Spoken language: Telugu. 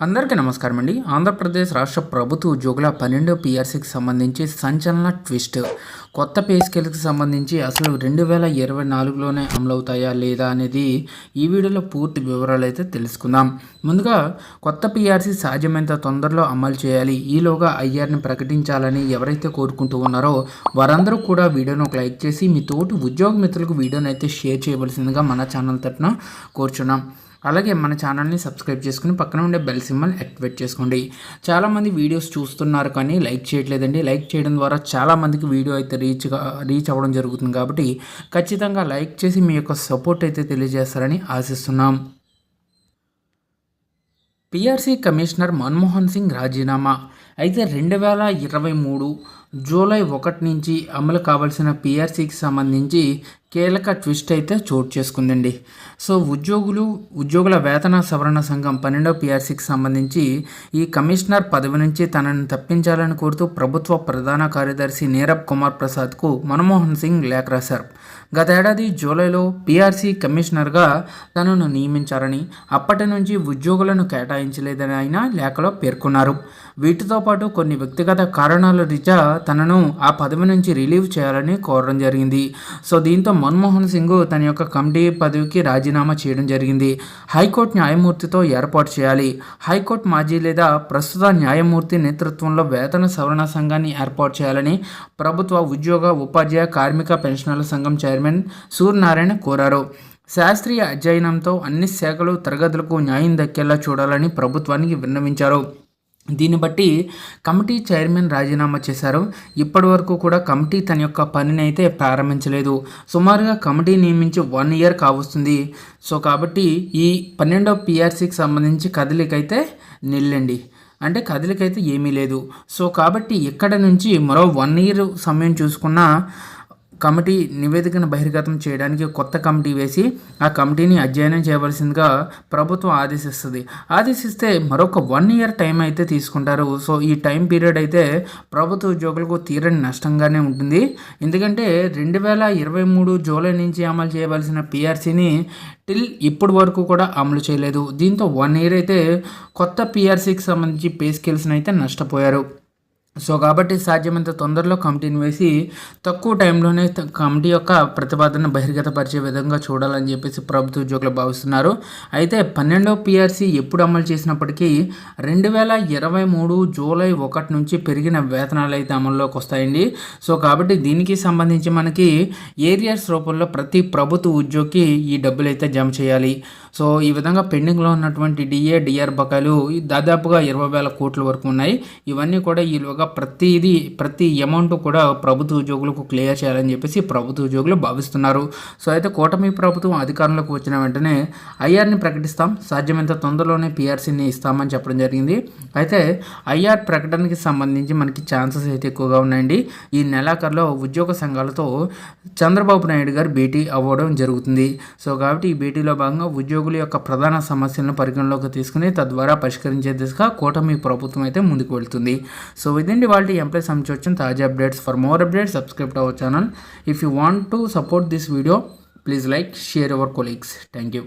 అందరికీ నమస్కారం అండి ఆంధ్రప్రదేశ్ రాష్ట్ర ప్రభుత్వ ఉద్యోగుల పన్నెండు పిఆర్సీకి సంబంధించి సంచలన ట్విస్ట్. కొత్త పే స్కేల్కి సంబంధించి అసలు రెండు వేల ఇరవై నాలుగులోనే అమలవుతాయా లేదా అనేది ఈ వీడియోలో పూర్తి వివరాలు అయితే తెలుసుకుందాం. ముందుగా కొత్త పిఆర్సీ సాధ్యమైనంత తొందరలో అమలు చేయాలి. ఈలోగా ఐఆర్ని ప్రకటించాలని ఎవరైతే కోరుకుంటూ ఉన్నారో వారందరూ కూడా వీడియోను ఒక లైక్ చేసి మీ తోటి ఉద్యోగ మిత్రులకు వీడియోను అయితే షేర్ చేయవలసిందిగా మన ఛానల్ తరఫున కోరుచున్నాం. అలాగే మన ఛానల్ని సబ్స్క్రైబ్ చేసుకుని పక్కన ఉండే బెల్ సింబల్ యాక్టివేట్ చేసుకోండి. చాలామంది వీడియోస్ చూస్తున్నారు కానీ లైక్ చేయట్లేదండి. లైక్ చేయడం ద్వారా చాలామందికి వీడియో అయితే రీచ్ రీచ్ అవ్వడం జరుగుతుంది కాబట్టి ఖచ్చితంగా లైక్ చేసి మీ యొక్క సపోర్ట్ అయితే తెలియజేస్తారని ఆశిస్తున్నాం. పిఆర్సీ కమిషనర్ మన్మోహన్ సింగ్ రాజీనామా అయితే రెండు వేల ఇరవై మూడు జూలై ఒకటి నుంచి అమలు కావాల్సిన పిఆర్సీకి సంబంధించి కీలక ట్విస్ట్ అయితే చోటు చేసుకుందండి. సో ఉద్యోగులు ఉద్యోగుల వేతన సవరణ సంఘం పన్నెండో పిఆర్సీకి సంబంధించి ఈ కమిషనర్ పదవి నుంచి తనను తప్పించాలని కోరుతూ ప్రభుత్వ ప్రధాన కార్యదర్శి నీరబ్ కుమార్ ప్రసాద్కు మన్మోహన్ సింగ్ లేఖ రాశారు. గతేడాది జూలైలో పిఆర్సీ కమిషనర్గా తనను నియమించారని అప్పటి నుంచి ఉద్యోగులను కేటాయించలేదని ఆయన లేఖలో పేర్కొన్నారు. వీటితో పాటు కొన్ని వ్యక్తిగత కారణాల రీత్యా తనను ఆ పదవి నుంచి రిలీవ్ చేయాలని కోరడం జరిగింది. సో దీంతో మన్మోహన్ సింగ్ తన యొక్క కమిటీ పదవికి రాజీనామా చేయడం జరిగింది. హైకోర్టు న్యాయమూర్తితో ఏర్పాటు చేయాలి. హైకోర్టు మాజీ లేదా ప్రస్తుత న్యాయమూర్తి నేతృత్వంలో వేతన సవరణ సంఘాన్ని ఏర్పాటు చేయాలని ప్రభుత్వ ఉద్యోగ ఉపాధ్యాయ కార్మిక పెన్షనర్ల సంఘం చైర్మన్ సూర్యనారాయణ కోరారు. శాస్త్రీయ అధ్యయనంతో అన్ని శాఖలు తరగతులకు న్యాయం దక్కేలా చూడాలని ప్రభుత్వానికి విన్నవించారు. దీన్ని బట్టి కమిటీ చైర్మన్ రాజీనామా చేశారు. ఇప్పటి వరకు కూడా కమిటీ తన యొక్క పనిని అయితే ప్రారంభించలేదు. సుమారుగా కమిటీ నియమించి వన్ ఇయర్ కావస్తుంది. సో కాబట్టి ఈ పన్నెండవ పిఆర్సీకి సంబంధించి కదలికైతే నిల్లండి. అంటే కదలికైతే ఏమీ లేదు. సో కాబట్టి ఇక్కడ నుంచి మరో వన్ ఇయర్ సమయం చూసుకున్న కమిటీ నివేదికను బహిర్గతం చేయడానికి కొత్త కమిటీ వేసి ఆ కమిటీని అధ్యయనం చేయవలసిందిగా ప్రభుత్వం ఆదేశిస్తుంది. ఆదేశిస్తే మరొక వన్ ఇయర్ టైం అయితే తీసుకుంటారు. సో ఈ టైం పీరియడ్ అయితే ప్రభుత్వ ఉద్యోగులకు తీరని నష్టంగానే ఉంటుంది. ఎందుకంటే రెండు వేల ఇరవై మూడు జూలై నుంచి అమలు చేయవలసిన పిఆర్సీని టిల్ ఇప్పటి వరకు కూడా అమలు చేయలేదు. దీంతో వన్ ఇయర్ అయితే కొత్త పిఆర్సీకి సంబంధించి పే స్కేల్స్ని అయితే నష్టపోయారు. సో కాబట్టి సాధ్యమైనంత తొందరలో కమిటీని వేసి తక్కువ టైంలోనే కమిటీ యొక్క ప్రతిపాదన బహిర్గతపరిచే విధంగా చూడాలని చెప్పేసి ప్రభుత్వ ఉద్యోగులు భావిస్తున్నారు. అయితే పన్నెండవ పిఆర్సీ ఎప్పుడు అమలు చేసినప్పటికీ రెండు వేల ఇరవై మూడు జూలై ఒకటి నుంచి పెరిగిన వేతనాలు అయితే అమల్లోకి వస్తాయండి. సో కాబట్టి దీనికి సంబంధించి మనకి ఏరియాస్ రూపంలో ప్రతి ప్రభుత్వ ఉద్యోగికి ఈ డబ్బులు అయితే జమ చేయాలి. సో ఈ విధంగా పెండింగ్లో ఉన్నటువంటి డిఏ డిఆర్ బకాయిలు దాదాపుగా ఇరవై వేల కోట్ల వరకు ఉన్నాయి. ఇవన్నీ కూడా ఈలోగా ప్రతిదీ ప్రతి అమౌంట్ కూడా ప్రభుత్వ ఉద్యోగులకు క్లియర్ చేయాలని చెప్పేసి ప్రభుత్వ ఉద్యోగులు భావిస్తున్నారు. సో అయితే కూటమి ప్రభుత్వం అధికారంలోకి వచ్చిన వెంటనే ఐఆర్ని ప్రకటిస్తాం. సాధ్యమైనంత తొందరలోనే పిఆర్సీని ఇస్తామని చెప్పడం జరిగింది. అయితే ఐఆర్ ప్రకటనకి సంబంధించి మనకి ఛాన్సెస్ అయితే ఎక్కువగా ఉన్నాయండి. ఈ నెలాఖరులో ఉద్యోగ సంఘాలతో చంద్రబాబు నాయుడు గారు భేటీ అవ్వడం జరుగుతుంది. సో కాబట్టి ఈ భేటీలో భాగంగా ఉద్యోగుల యొక్క ప్రధాన సమస్యలను పరిగణలోకి తీసుకుని తద్వారా పరిష్కరించే దిశగా కూటమి ప్రభుత్వం అయితే ముందుకు వెళ్తుంది. సో విదిన్ ఇదండి వాళ్ళ ఎంప్లాయ్ సంబంధించి తాజా updates for more updates subscribe our channel if you want to support this video please like share our colleagues thank you